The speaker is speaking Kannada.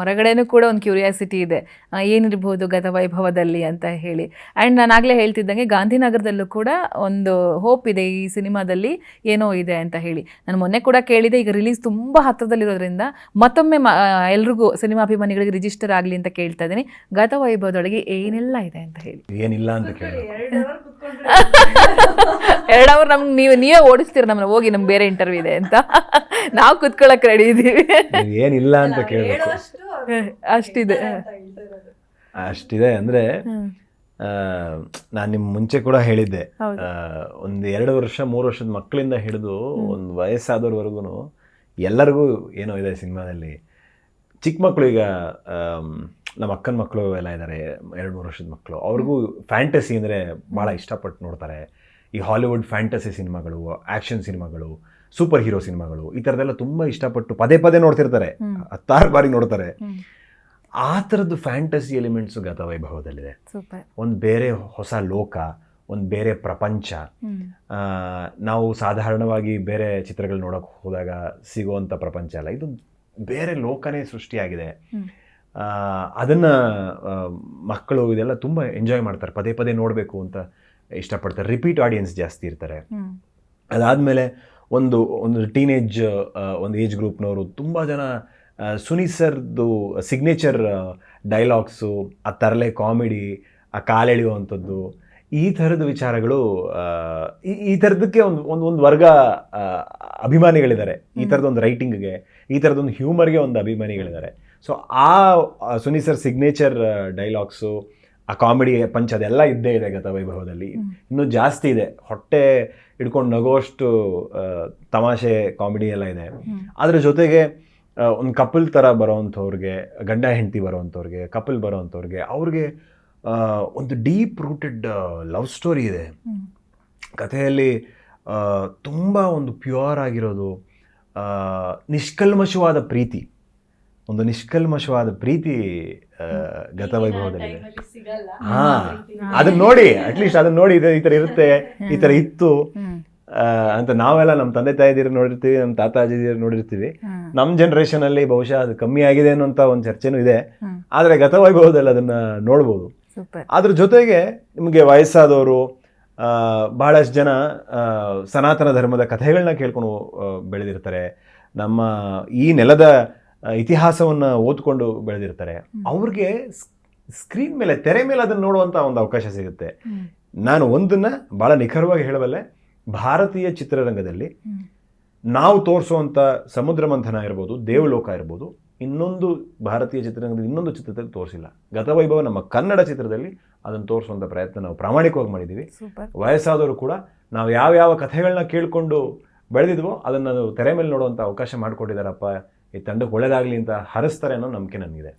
ಹೊರಗಡೆನೂ ಕೂಡ ಒಂದು ಕ್ಯೂರಿಯಾಸಿಟಿ ಇದೆ. ಏನಿರ್ಬೋದು ಗತ ವೈಭವದಲ್ಲಿ ಅಂತ ಹೇಳಿ. ಆ್ಯಂಡ್ ನಾನು ಆಗಲೇ ಹೇಳ್ತಿದ್ದಂಗೆ ಗಾಂಧಿನಗರದಲ್ಲೂ ಕೂಡ ಒಂದು ಹೋಪ್ ಇದೆ ಈ ಸಿನಿಮಾದಲ್ಲಿ ಏನೋ ಇದೆ ಅಂತ ಹೇಳಿ. ನಾನು ಮೊನ್ನೆ ಕೂಡ ಕೇಳಿದೆ ಈಗ ರಿಲೀಸ್ ತುಂಬ ಹತ್ತಿರದಲ್ಲಿರೋದ್ರಿಂದ ಮತ್ತೊಮ್ಮೆ ಮ ಎಲ್ರಿಗೂ ಸಿನಿಮಾ ಅಭಿಮಾನಿಗಳಿಗೆ ರಿಜಿಸ್ಟರ್ ಆಗಲಿ ಅಂತ ಕೇಳ್ತಾ ಇದ್ದೀನಿ. ಗತ ವೈಭವದೊಳಗೆ ಏನೆಲ್ಲ ಇದೆ ಅಂತ ಹೇಳಿ. ಏನಿಲ್ಲ ಅಂತ ಕೇಳಿ ಎರಡು ಅವರ್ ನಮ್ಗೆ ನೀವು ನೀವೇ ಓಡಿಸ್ತೀರ ನಮ್ಮನ್ನ ಹೋಗಿ ನಮ್ಗೆ ಬೇರೆ ಇಂಟರ್ವ್ಯೂ ಇದೆ ಅಂತ. ನಾವು ಕುತ್ಕೊಳ್ಳೋಕೆ ರೆಡಿ ಇದ್ದೀವಿ ಏನಿಲ್ಲ ಅಂತ ಕೇಳಬೇಕು. ಅಷ್ಟಿದೆ. ಅಷ್ಟಿದೆ ಅಂದ್ರೆ. ನಾನು ನಿಮ್ಮ ಮುಂಚೆ ಕೂಡ ಹೇಳಿದ್ದೆ. ಒಂದು ಎರಡು ವರ್ಷ ಮೂರು ವರ್ಷದ ಮಕ್ಕಳಿಂದ ಹಿಡಿದು ಒಂದು ವಯಸ್ಸಾದವ್ರವರೆಗೂ ಎಲ್ಲರಿಗೂ ಏನೋ ಇದೆ ಸಿನಿಮಾದಲ್ಲಿ. ಚಿಕ್ಕ ಮಕ್ಕಳು ಈಗ ನಮ್ಮ ಅಕ್ಕನ ಮಕ್ಕಳು ಎಲ್ಲ ಇದ್ದಾರೆ ಎರಡು ಮೂರು ವರ್ಷದ ಮಕ್ಕಳು ಅವ್ರಿಗೂ ಫ್ಯಾಂಟಸಿ ಅಂದರೆ ಭಾಳ ಇಷ್ಟಪಟ್ಟು ನೋಡ್ತಾರೆ. ಈ ಹಾಲಿವುಡ್ ಫ್ಯಾಂಟಸಿ ಸಿನಿಮಾಗಳು ಆ್ಯಕ್ಷನ್ ಸಿನಿಮಾಗಳು ಸೂಪರ್ ಹೀರೋ ಸಿನಿಮಾಗಳು ಈ ಥರದ್ದೆಲ್ಲ ತುಂಬ ಇಷ್ಟಪಟ್ಟು ಪದೇ ಪದೇ ನೋಡ್ತಿರ್ತಾರೆ. ಹತ್ತಾರು ಬಾರಿ ನೋಡ್ತಾರೆ. ಆ ಥರದ್ದು ಫ್ಯಾಂಟಸಿ ಎಲಿಮೆಂಟ್ಸು ಗತ ವೈಭವದಲ್ಲಿದೆ. ಒಂದು ಬೇರೆ ಹೊಸ ಲೋಕ ಒಂದು ಬೇರೆ ಪ್ರಪಂಚ. ನಾವು ಸಾಧಾರಣವಾಗಿ ಬೇರೆ ಚಿತ್ರಗಳು ನೋಡೋಕೆ ಹೋದಾಗ ಸಿಗುವಂಥ ಪ್ರಪಂಚ ಅಲ್ಲ. ಇದು ಬೇರೆ ಲೋಕನೇ ಸೃಷ್ಟಿಯಾಗಿದೆ. ಅದನ್ನು ಮಕ್ಕಳು ಇದೆಲ್ಲ ತುಂಬ ಎಂಜಾಯ್ ಮಾಡ್ತಾರೆ. ಪದೇ ಪದೇ ನೋಡಬೇಕು ಅಂತ ಇಷ್ಟಪಡ್ತಾರೆ. ರಿಪೀಟ್ ಆಡಿಯನ್ಸ್ ಜಾಸ್ತಿ ಇರ್ತಾರೆ. ಅದಾದಮೇಲೆ ಒಂದು ಒಂದು ಟೀನೇಜ್ ಒಂದು ಏಜ್ ಗ್ರೂಪ್ನವರು ತುಂಬ ಜನ ಸುನಿ ಸರ್ದು ಸಿಗ್ನೇಚರ್ ಡೈಲಾಗ್ಸು ಆ ತರಲೆ ಕಾಮಿಡಿ ಆ ಕಾಲೆಳೆಯುವಂಥದ್ದು ಈ ಥರದ ವಿಚಾರಗಳು ಈ- ಈ ಥರದಕ್ಕೆ ಒಂದು ಒಂದು ಒಂದು ವರ್ಗ ಅಭಿಮಾನಿಗಳಿದ್ದಾರೆ. ಈ ಥರದೊಂದು ರೈಟಿಂಗ್ಗೆ ಈ ಥರದೊಂದು ಹ್ಯೂಮರ್ಗೆ ಒಂದು ಅಭಿಮಾನಿಗಳಿದ್ದಾರೆ. ಸೊ ಆ ಆ ಸುನಿ ಸರ್ ಸಿಗ್ನೇಚರ್ ಡೈಲಾಗ್ಸು ಆ ಕಾಮಿಡಿ ಪಂಚ್ ಅದೆಲ್ಲ ಇದ್ದೇ ಇದೆ ಗತ ವೈಭವದಲ್ಲಿ. ಇನ್ನೂ ಜಾಸ್ತಿ ಇದೆ. ಹೊಟ್ಟೆ ಹಿಡ್ಕೊಂಡು ನಗೋಷ್ಟು ತಮಾಷೆ ಕಾಮಿಡಿ ಎಲ್ಲ ಇದೆ. ಅದರ ಅದ್ರ ಜೊತೆಗೆ ಒಂದು ಕಪಲ್ ಥರ ಬರೋವಂಥವ್ರಿಗೆ ಗಂಡ ಹೆಂಡತಿ ಬರೋವಂಥವ್ರಿಗೆ ಕಪಲ್ ಬರೋವಂಥವ್ರಿಗೆ ಅವ್ರಿಗೆ ಒಂದು ಡೀಪ್ ರೂಟೆಡ್ ಲವ್ ಸ್ಟೋರಿ ಇದೆ. ಕಥೆಯಲ್ಲಿ ತುಂಬ ಒಂದು ಪ್ಯೂರ್ ಆಗಿರೋದು ನಿಷ್ಕಲ್ಮಶವಾದ ಪ್ರೀತಿ. ಒಂದು ನಿಷ್ಕಲ್ಮಶವಾದ ಪ್ರೀತಿ ಗತವೈಭವದಲ್ಲಿದೆ. ಗತ ವೈಭವದಲ್ಲಿದೆ ಹಾ. ಅದನ್ನ ನೋಡಿ ಅಟ್ಲೀಸ್ಟ್ ಅದನ್ನ ನೋಡಿ ಈ ತರ ಇರುತ್ತೆ ಈ ತರ ಇತ್ತು. ಅಂತ ನಾವೆಲ್ಲ ನಮ್ಮ ತಂದೆ ತಾಯಿದಿರು ನೋಡಿರ್ತೀವಿ ನಮ್ಮ ತಾತ ಅಜ್ಜಿದಿರು ನೋಡಿರ್ತೀವಿ. ನಮ್ಮ ಜನರೇಷನ್ ಅಲ್ಲಿ ಬಹುಶಃ ಅದು ಕಮ್ಮಿ ಆಗಿದೆ ಅನ್ನೋಂಥ ಒಂದು ಚರ್ಚೆನೂ ಇದೆ. ಆದ್ರೆ ಗತವೈಭವದಲ್ಲಿ ಅದನ್ನ ನೋಡ್ಬೋದು. ಅದ್ರ ಜೊತೆಗೆ ನಿಮಗೆ ವಯಸ್ಸಾದವರು ಆ, ಬಹಳಷ್ಟು ಜನ ಸನಾತನ ಧರ್ಮದ ಕಥೆಗಳನ್ನ ಕೇಳ್ಕೊಂಡು ಬೆಳೆದಿರ್ತಾರೆ. ನಮ್ಮ ಈ ನೆಲದ ಇತಿಹಾಸವನ್ನ ಓದ್ಕೊಂಡು ಬೆಳೆದಿರ್ತಾರೆ. ಅವ್ರಿಗೆ ಸ್ಕ್ರೀನ್ ಮೇಲೆ ತೆರೆ ಮೇಲೆ ಅದನ್ನು ನೋಡುವಂಥ ಒಂದು ಅವಕಾಶ ಸಿಗುತ್ತೆ. ನಾನು ಒಂದನ್ನು ಭಾಳ ನಿಖರವಾಗಿ ಹೇಳಬಲ್ಲೆ ಭಾರತೀಯ ಚಿತ್ರರಂಗದಲ್ಲಿ ನಾವು ತೋರಿಸುವಂಥ ಸಮುದ್ರ ಮಂಥನ ಇರ್ಬೋದು ದೇವಲೋಕ ಇರ್ಬೋದು ಇನ್ನೊಂದು ಭಾರತೀಯ ಚಿತ್ರರಂಗದಲ್ಲಿ ಇನ್ನೊಂದು ಚಿತ್ರದಲ್ಲಿ ತೋರಿಸಿಲ್ಲ. ಗತವೈಭವ ನಮ್ಮ ಕನ್ನಡ ಚಿತ್ರದಲ್ಲಿ ಅದನ್ನು ತೋರಿಸುವಂಥ ಪ್ರಯತ್ನ ನಾವು ಪ್ರಾಮಾಣಿಕವಾಗಿ ಮಾಡಿದ್ದೀವಿ ವಯಸ್ಸಾದವರು ಕೂಡ ನಾವು ಯಾವ ಯಾವ ಕಥೆಗಳನ್ನ ಕೇಳಿಕೊಂಡು ಬೆಳೆದಿದ್ವೋ ಅದನ್ನು ತೆರೆ ಮೇಲೆ ನೋಡುವಂಥ ಅವಕಾಶ ಮಾಡಿಕೊಟ್ಟಿದ್ದಾರಪ್ಪ ಈ ತಂಡಕ್ಕೆ ಒಳ್ಳೇದಾಗಲಿ ಅಂತ ಹರಿಸ್ತಾರೆ ಅನ್ನೋ ನಂಬಿಕೆ ನನಗಿದೆ.